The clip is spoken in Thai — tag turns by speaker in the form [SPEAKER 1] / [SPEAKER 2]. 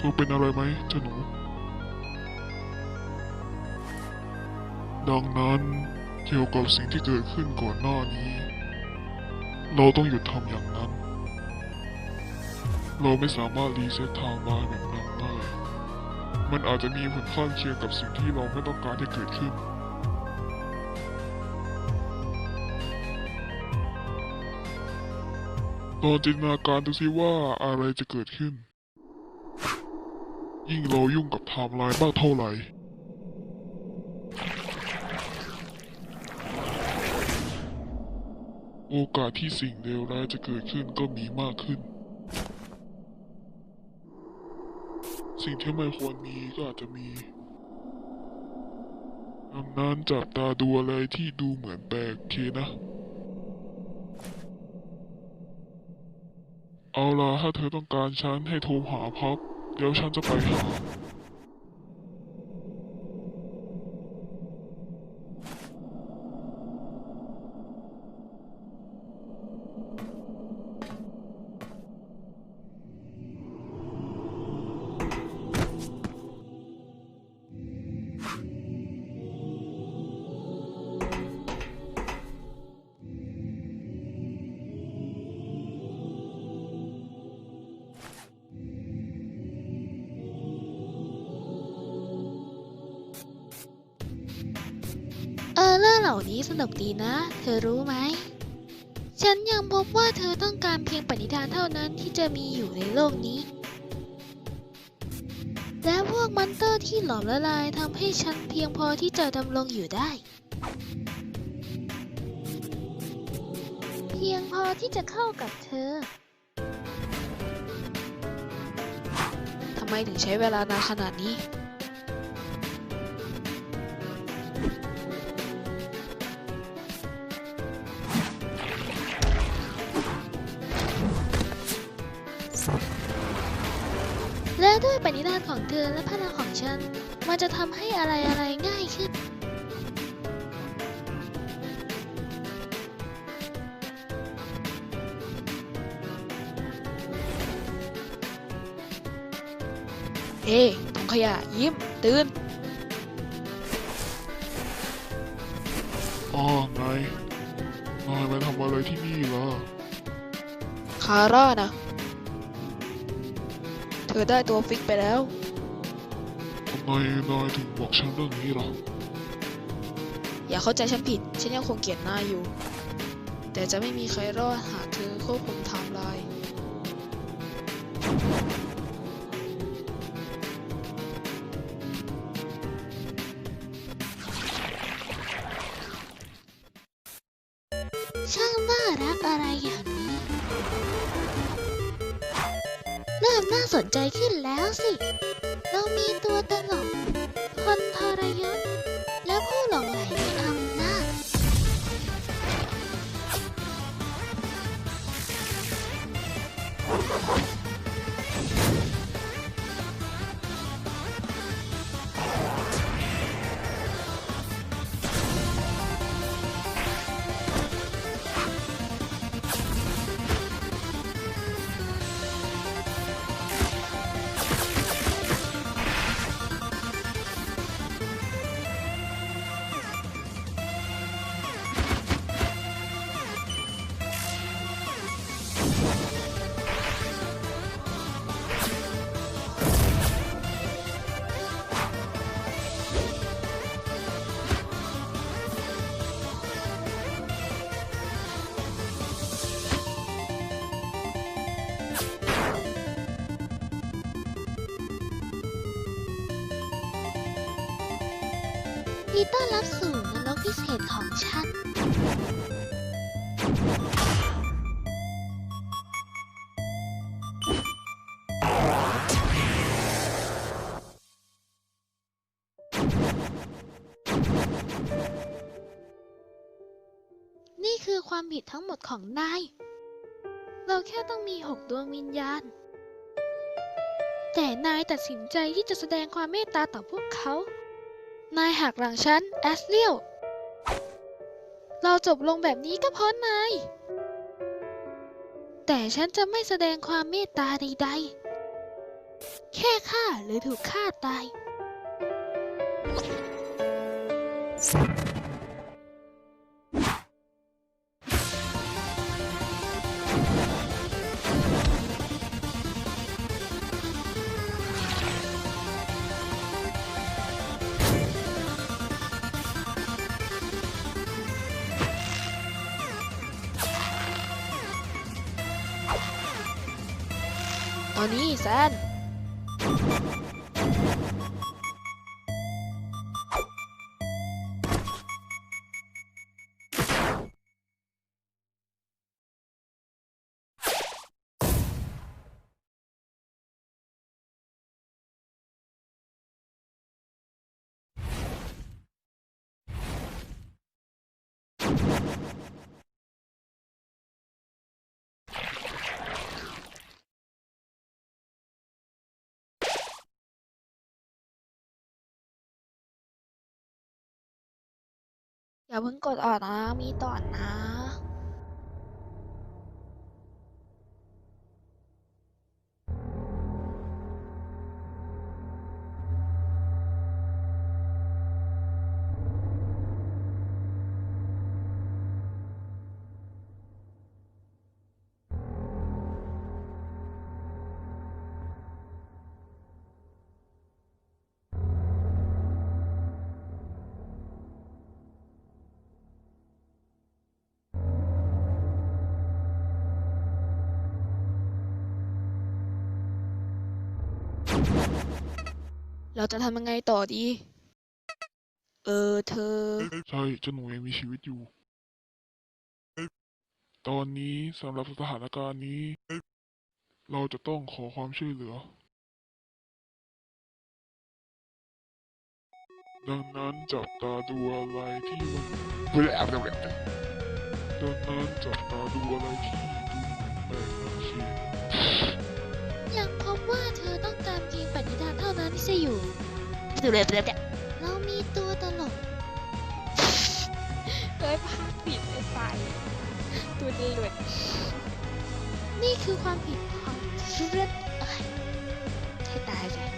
[SPEAKER 1] ธอเป็นอะไรไหมเจ้าหนู ดังนั้นเกี่ยวกับสิ่งที่เกิดขึ้นก่อนหน้านี้ เราต้องหยุดทำอย่างนั้น เราไม่สามารถรีเซ็ตทม์ไลน์แบบนั้นได้ มันอาจจะมีผลข้างเคียงกับสิ่งที่เราไม่ต้องการให้เกิดขึ้นลองจินตนาการดูสิว่าอะไรจะเกิดขึ้น ยิ่งเรายุ่งกับไทม์ไลน์มากเท่าไหร่โอกาสที่สิ่งเลวร้ายจะเกิดขึ้นก็มีมากขึ้น สิ่งที่ไม่ควรมีก็อาจจะมีดังนั้นจับตาดูอะไรที่ดูเหมือนแปลกเคนะ เอาล่ะถ้าเธอต้องการฉันให้โทรหาพับ เดี๋ยวฉั
[SPEAKER 2] ออเรื่องเหล่านี้สนุกดีนะ เธอรู้ไหม ฉันยังพบว่าเธอต้องการเพียงปณิธานเท่านั้นที่จะมีอยู่ในโลกนี้ และพวกมอนเตอร์ที่หลอมละลายทำให้ฉันเพียงพอที่จะดำรงอยู่ได้ เพียงพอที่จะเข้ากับเธอทำไมถึงใช้เวลานานขนาดนี้ ด้วยปณิธานของเธอและพลังของฉัน มันจะทำให้อะไรอะไรๆง่ายขึ้น เฮ้ถุงขยะยิ้ม ตื่น
[SPEAKER 1] อ๋อไงนายมาทำอะไรที่นี่ล่ะ
[SPEAKER 2] คาร่านะ เธอได้ตัวฟิกไปแล้ว
[SPEAKER 1] ทำไมนายถึงบอกฉันเรื่องนี้ล่ะ
[SPEAKER 2] อย่าเข้าใจฉันผิด ฉันยังคงเกลียดนายอยู่ แต่จะไม่มีใครรอดหากเธอควบคุมไทม์ไลน์ช่างน่ารักอะไรอย่างนี้ เริ่มน่าสนใจขึ้นแล้วสิ เรามีตัวตลก คนทรยศ และผู้หลงไหลในอำนาจ ดีต้อนรับสู่นรกพิเศษของฉัน นี่คือความผิดทั้งหมดของนาย เราแค่ต้องมีหกดวงวิญญาณ แต่นายตัดสินใจที่จะแสดงความเมตตาต่อพวกเขา นายหักหลังฉัน แอสเลียว เราจบลงแบบนี้ก็เพราะนาย แต่ฉันจะไม่แสดงความเมตตาใดๆ แค่ฆ่าหรือถูกฆ่าตาย ตอนนี้แซน อย่าเพิ่งกดออกนะ มีต่อนนะ เราจะทำยังไงต่อดี เออเธอ
[SPEAKER 1] ใช่เจ้าหนูยังมีชีวิตอยู่ ตอนนี้สำหรับสถานการณ์นี้ เราจะต้องขอความช่วยเหลือ ดังนั้นจับตาดูอะไรที่มันดังนั้นจับตาดูอะไร
[SPEAKER 2] ที่านเท่านั้นที่จะอยู่เรามีตัวตลกเฮ้ยภาพผิดไอ้ไปตัวนี้เลยนี่คือความผิดของชุดเอ้ยให้ตายไป